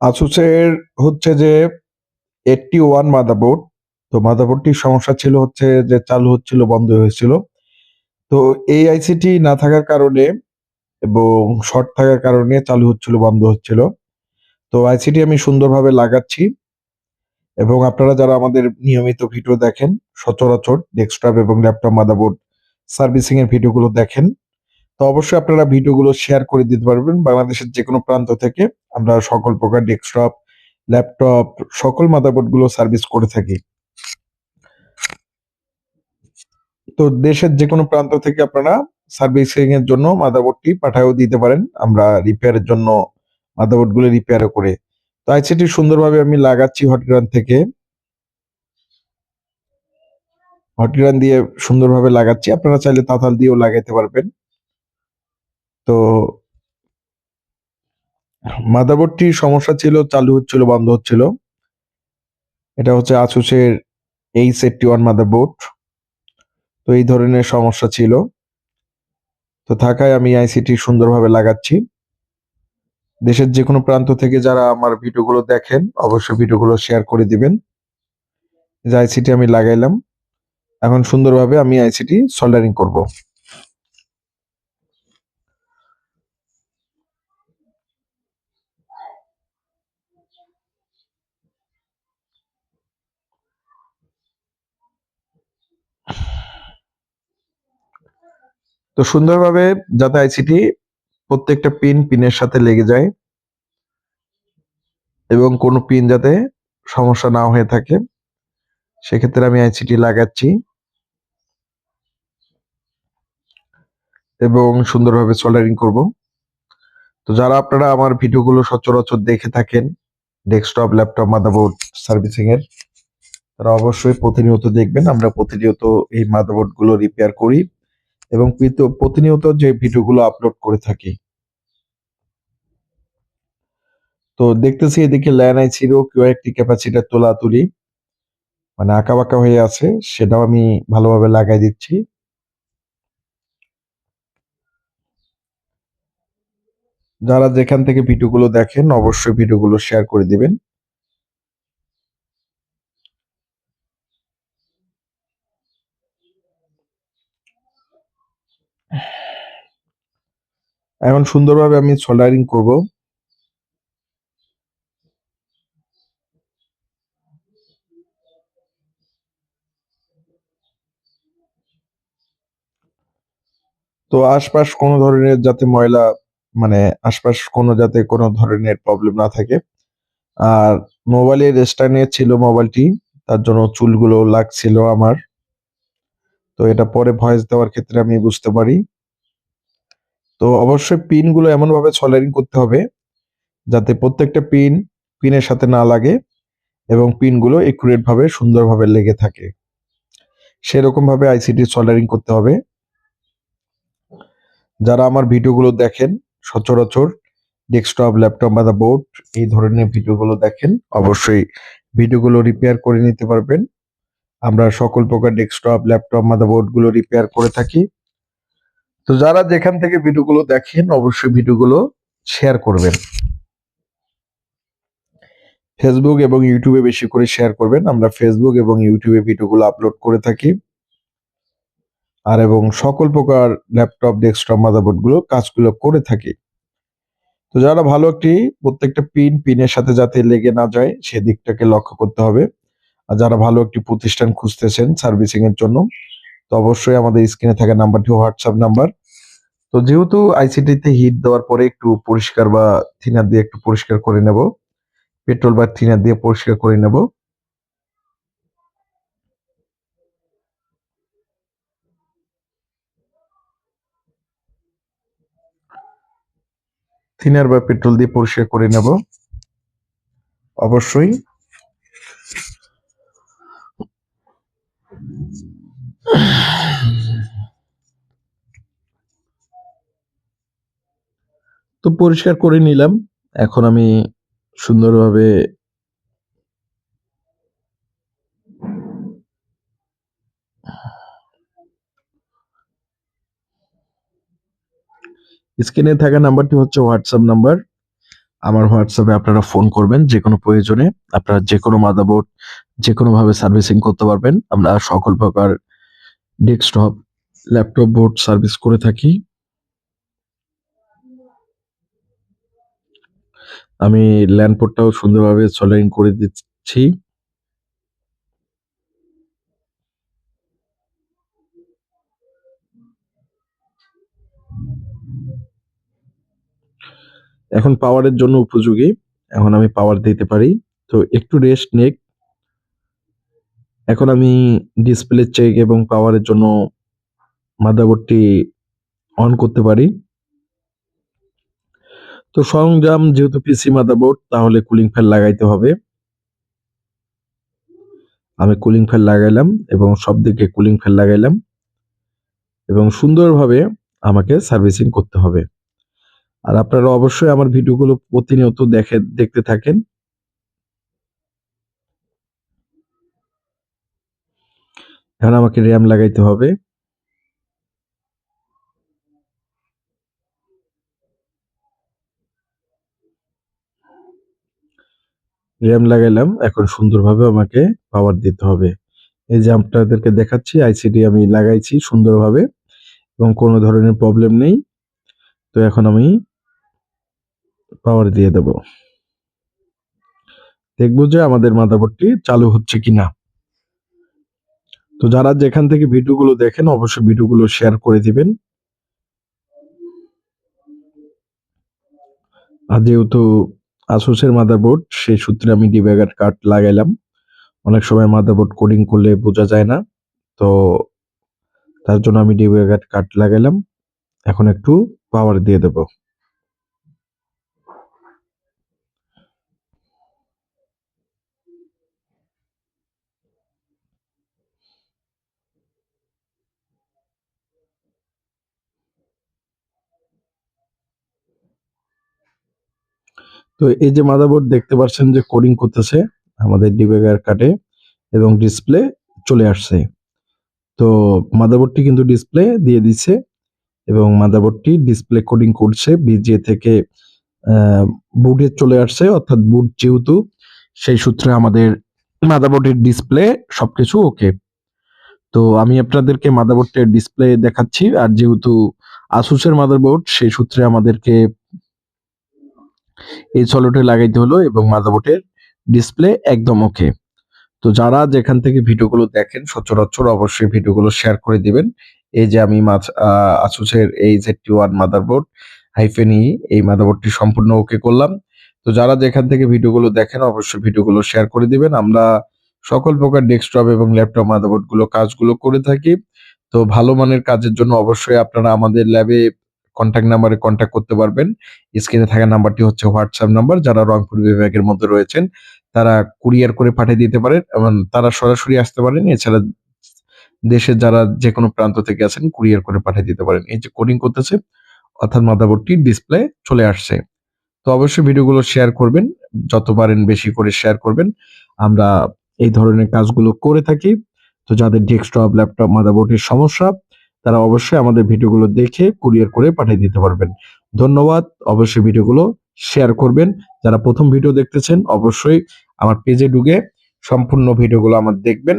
আসুসের হচ্ছে যে 81 মাদারবোর্ড। তো মাদারবোর্ডটির সমস্যা ছিল হচ্ছে যে চালু হচ্ছিল, বন্ধ হয়েছিল। তো এই আইসিটি না থাকার কারণে এবং শর্ট থাকার কারণে চালু হচ্ছিল, বন্ধ হচ্ছিল। তো আইসিটি আমি সুন্দরভাবে লাগাচ্ছি এবং আপনারা যারা আমাদের নিয়মিত ভিডিও দেখেন, সচরাচর ডেস্কটপ এবং ল্যাপটপ মাদারবোর্ড সার্ভিসিং এর ভিডিওগুলো দেখেন। তো অবশ্যই আপনারা ভিডিওগুলো শেয়ার করে দিতে পারবেন। বাংলাদেশের যেকোনো প্রান্ত থেকে আমরা সকল প্রকার ডেস্কটপ, ল্যাপটপ সকল মাদারবোর্ডগুলো সার্ভিস করে থাকি। তো দেশের যেকোনো প্রান্ত থেকে আপনারা সার্ভিসিং এর জন্য মাদারবোর্ডটি পাঠায়ও দিতে পারেন। আমরা রিপেয়ারের জন্য মাদারবোর্ডগুলো রিপেয়ারও করে। তো আইসিটি সুন্দরভাবে আমি লাগাচ্ছি হটগ্রান থেকে। হটগ্রান দিয়ে সুন্দরভাবে লাগাচ্ছি। আপনারা চাইলে তাতাল দিয়েও লাগাইতে পারবেন। তো মাদারবোর্ডটির সমস্যা ছিল, চালু হচ্ছিল, বন্ধ হচ্ছিল। এটা হচ্ছে আসুসের H81 মাদারবোর্ড। তো এই ধরনের সমস্যা ছিল। তো থাকায় আমি আইসিটি সুন্দরভাবে লাগাচ্ছি। দেশের যেকোনো প্রান্ত থেকে যারা আমার ভিডিওগুলো দেখেন, অবশ্যই ভিডিওগুলো শেয়ার করে দিবেন। যে আইসিটি আমি লাগাইলাম। এখন সুন্দরভাবে আমি আইসিটি সোল্ডারিং করব। তো সুন্দরভাবে যাতে আইসিটি প্রত্যেকটা পিন পিনের সাথে লেগে যায় এবং কোনো পিন যাতে সমস্যা না হয়ে থাকে, সেক্ষেত্রে আমি আইসিটি লাগাচ্ছি। এবং সুন্দরভাবে সোল্ডারিং করব। তো যারা আপনারা আমার ভিডিওগুলো সচরাচর দেখে থাকেন ডেস্কটপ ল্যাপটপ মাদাবোর্ড সার্ভিসিং এর তারা অবশ্যই প্রতিনিয়ত দেখবেন। আমরা প্রতিনিয়ত এই মাদারবোর্ডগুলো রিপেয়ার করি। এবং প্রতিনিয়ত যে ভিডিওগুলো আপলোড করে থাকি। তো দেখতেছি এদিকে ল্যান আই ছিল কেউ একটি ক্যাপাসিটার তোলা তুলি মানে আঁকা বাঁকা হয়ে আছে, সেটাও আমি ভালোভাবে লাগাই দিচ্ছি। যারা যেখান থেকে ভিডিওগুলো দেখেন, অবশ্যই ভিডিওগুলো শেয়ার করে দিবেন। এখন সুন্দরভাবে আমি সোল্ডারিং করব। তো আশপাশ কোনো ধরনের যাতে ময়লা মানে আশপাশ কোনো যাতে কোনো ধরনের প্রবলেম না থাকে। আর মোবাইলের স্ট্যান্ডে ছিল মোবাইলটি তার জন্য চুলগুলো লাগছিল আমার। তো এটা পরে ভয়েস দেওয়ার ক্ষেত্রে আমি বুঝতে পারি। তো অবশ্যই পিনগুলো এমনভাবে সলারিং করতে হবে যাতে প্রত্যেকটা পিন পিনের সাথে না লাগে এবং পিনগুলো একুরেট ভাবে সুন্দরভাবে লেগে থাকে। সেরকম ভাবে আইসিটি সল্ডারিং করতে হবে। যারা আমার ভিডিওগুলো দেখেন, সচরাচর ডেস্কটপ ল্যাপটপ বা বোর্ড এই ধরনের ভিডিওগুলো দেখেন, অবশ্যই ভিডিওগুলো রিপেয়ার করে নিতে পারবেন। আমরা সকল প্রকার ডেস্কটপ ল্যাপটপ মাদারবোর্ডগুলো রিপেয়ার করে থাকি। তো যারা যেখান থেকে ভিডিওগুলো দেখেন, অবশ্যই ভিডিওগুলো শেয়ার করবেন। ফেসবুক এবং ইউটিউবে বেশি করে শেয়ার করবেন। আমরা ফেসবুক এবং ইউটিউবে ভিডিওগুলো আপলোড করে থাকি। আর এবং সকল প্রকার ল্যাপটপ ডেস্কটপ মাদারবোর্ডগুলো কাজগুলো করে থাকি। তো যারা ভালো একটি, প্রত্যেকটা পিন পিনের সাথে যাতে লেগে না যায়, সেদিকটাকে লক্ষ্য করতে হবে। আর যারা ভালো একটি প্রতিষ্ঠান খুঁজতেছেন সার্ভিসিং এর জন্য তো অবশ্যই আমাদের স্ক্রিনে থাকা নাম্বারটি হোয়াটসঅ্যাপ নাম্বার তো যেহেতু আইসিটিতে হিট দেওয়ার পরে একটু পরিষ্কার বা থিনার দিয়ে একটু পরিষ্কার করে নেব পেট্রোল বা থিনার দিয়ে পরিষ্কার করে নেব। থিনার বা পেট্রোল দিয়ে পরিষ্কার করে নেব। অবশ্যই তো পরিষ্কার করে নিলাম। এখন আমি সুন্দরভাবে স্ক্রিনে থাকা নাম্বারটি হচ্ছে হোয়াটসঅ্যাপ নাম্বার। আমার হোয়াটসঅ্যাপে আপনারা ফোন করবেন যে কোনো প্রয়োজনে। আপনারা যে কোনো মাদারবোর্ড যে কোনোভাবে সার্ভিসিং করতে পারবেন। আমরা সকল প্রকার ডেস্কটপ, ল্যাপটপ বোর্ড সার্ভিস করে থাকি। আমি ল্যান্ড পোর্টটাও সুন্দরভাবে সোল্ডারিং করে দিচ্ছি। এখন পাওয়ারের জন্য উপযোগী। এখন আমি পাওয়ার দিতে পারি। তো একটু রেস্ট নেক। এখন আমি ডিসপ্লে চেক এবং পাওয়ারের জন্য মাদারবোর্ডটি অন করতে পারি। তো সরঞ্জাম যেহেতু পিসি মাদারবোর্ড তাহলে কুলিং ফ্যান লাগাইতে হবে। আমি কুলিং ফ্যান লাগাইলাম এবং সব দিকে কুলিং ফ্যান লাগাইলাম এবং সুন্দরভাবে আমাকে সার্ভিসিং করতে হবে। আর আপনারা অবশ্যই আমার ভিডিওগুলো প্রতিনিয়ত দেখে, দেখতে থাকেন। এখন আমাকে র্যাম লাগাইতে হবে। র্যাম লাগাইলাম, এখন সুন্দরভাবে আমাকে পাওয়ার দিতে হবে। এই যে আপনাদেরকে দেখাচ্ছি আইসিডি আমি লাগাইছি সুন্দরভাবে এবং কোনো ধরনের প্রবলেম নেই। তো এখন আমি পাওয়ার দিয়ে দেব। দেখব যে আমাদের মাদারবোর্ডটি চালু হচ্ছে কিনা। তো যারা যেখান থেকে ভিডিওগুলো দেখেন, অবশ্যই ভিডিওগুলো শেয়ার করে দিবেন। আর যেহেতু আসুসের মাদারবোর্ড সেই সূত্রে আমি ডিব্যাগার কার্ড লাগাইলাম। অনেক সময় মাদারবোর্ড কোডিং করলে বোঝা যায় না। তো তার জন্য আমি ডিব্যাগার কার্ড লাগাইলাম। এখন একটু পাওয়ার দিয়ে দেব। তো এই যে মাদারবোর্ড দেখতে পাচ্ছেন যে কোডিং করতেছে, আমাদের ডিবেগার কাটে এবং ডিসপ্লে চলে আসছে। তো মাদারবোর্ডটি কিন্তু ডিসপ্লে দিয়ে দিচ্ছে এবং মাদারবোর্ডটি ডিসপ্লে কোডিং করছে বিজিএ থেকে বুটে চলে আসছে, অর্থাৎ বুট যেহেতু, সেই সূত্রে আমাদের মাদারবোর্ডের ডিসপ্লে সবকিছু ওকে তো আমি আপনাদেরকে মাদারবোর্ডের ডিসপ্লে দেখাচ্ছি, আর যেহেতু আসুসের মাদারবোর্ড সেই সূত্রে আমাদেরকে এই সলোটে লাগাইতে হলো এবং মাদারবোর্ডের ডিসপ্লে একদম ওকে তো যারা যেখান থেকে ভিডিওগুলো দেখেন, সচরাচর অবশ্যই ভিডিওগুলো শেয়ার করে দিবেন। এই যে আমি আসুসের এই ZT one motherboard hyphen E এই মাদারবোর্ডটি সম্পূর্ণ ওকে করলাম। তো যারা যেখান থেকে ভিডিওগুলো দেখেন, অবশ্যই ভিডিওগুলো শেয়ার করে দিবেন। আমরা সকল প্রকার ডেস্কটপ এবং ল্যাপটপ মাদারবোর্ডগুলো কাজগুলো করে থাকি। তো ভালো মানের কাজের জন্য অবশ্যই আপনারা আমাদের ল্যাবে কন্ট্যাক্ট নাম্বারে কন্ট্যাক্ট করতে পারবেন। স্ক্রিনে থাকা নাম্বারটি হচ্ছে হোয়াটসঅ্যাপ নাম্বার যারা রংপুর বিভাগের মধ্যে রয়েছেন, তারা কুরিয়ার করে পাঠিয়ে দিতে পারেন এবং তারা সরাসরি আসতে পারেন। এছাড়া দেশের যারা যে কোনো প্রান্ত থেকে আছেন কুরিয়ার করে পাঠিয়ে দিতে পারেন। এই যে কোডিং করতেছে, অর্থাৎ মাদারবোর্ডটি ডিসপ্লে চলে আসছে। তো অবশ্যই ভিডিওগুলো শেয়ার করবেন, যত পারেন বেশি করে শেয়ার করবেন। আমরা এই ধরনের কাজগুলো করে থাকি। তো যাদের ডেস্কটপ ল্যাপটপ মাদারবোর্ডের সমস্যা তারা অবশ্যই আমাদের ভিডিওগুলো দেখে কুরিয়ার করে পাঠিয়ে দিতে পারবেন। ধন্যবাদ। অবশ্যই ভিডিওগুলো শেয়ার করবেন। যারা প্রথম ভিডিও দেখতেছেন, অবশ্যই আমার পেজে ঢুকে সম্পূর্ণ ভিডিওগুলো আমার দেখবেন।